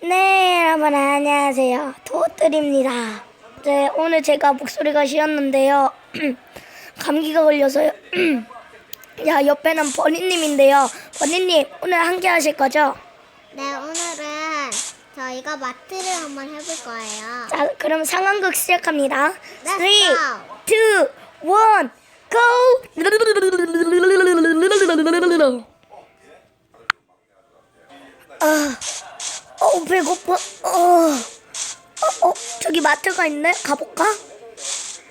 네, 여러분 안녕하세요. 도토리입니다. 네, 오늘 제가 목소리가 쉬었는데요. 감기가 걸려서요. 야, 옆에는 버니님인데요. 버니님, 오늘 함께 하실 거죠? 네, 오늘은 저희가 마트를 한번 해볼 거예요. 자, 그럼 상황극 시작합니다. Let's 3, 2, 1, go. go! 아, 어, 배고파. 어, 어, 어, 저기 마트가 있네. 가볼까?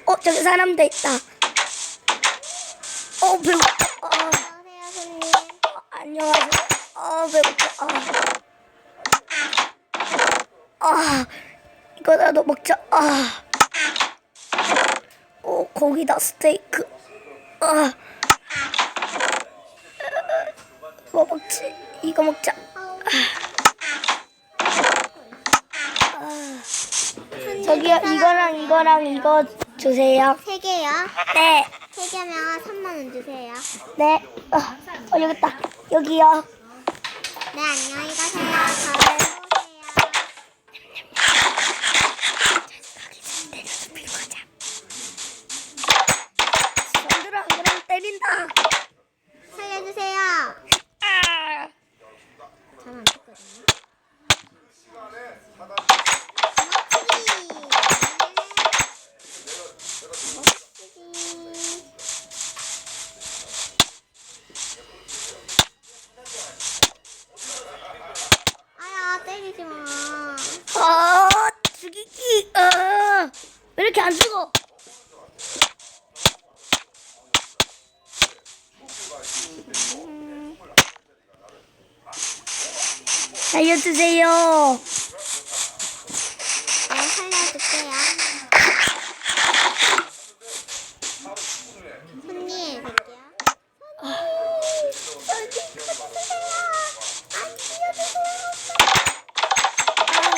어, 저기 사람도 있다. 어, 배고파. 어, 안녕하세요, 손님. 어, 안녕하세요. 어, 배고파. 아, 아 이거라도 먹자. 아, 어, 고기다 스테이크. 아, 뭐 먹지? 이거 먹자. 아, 저기요, 이거랑 이거랑 이거 주세요. 세 개요. 네, 세 개면 3만 원 주세요. 네. 어, 어 여기 있다. 여기요. 네, 안녕히 가세요. 다음에 오세요. 손들어 안 그러면 때린다. 살려주세요. 아, 전안 됐거든요. 멋지기. 아야 때리지 마. 아, 죽이기. 아, 왜 이렇게 안 죽어? 살려주세요. 네 살려줄게요. 손님 볼게요. 아,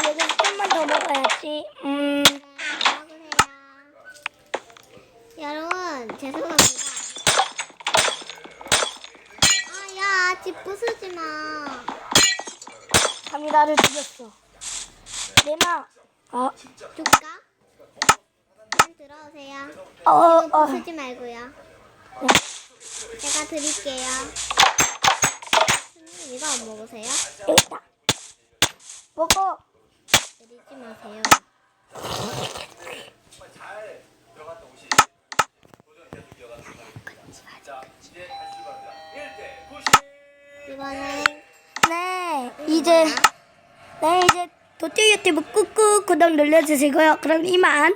여기 조금만 더 먹어야지. 음, 네, 여러분 죄송합니다. 아야 집 부수지 마. 감이 나를 죽였어. 내마. 아, 줄까? 그냥 들어오세요. 어, 이거 어. 부수지 말고요. 제가 드릴게요. 손님 이거 안 먹으세요? 여기 있다. 먹어. 드리지 마세요. 네, 이제, 네, 이제 도티 유튜브 꾹꾹 구독 눌러주시고요. 그럼 이만.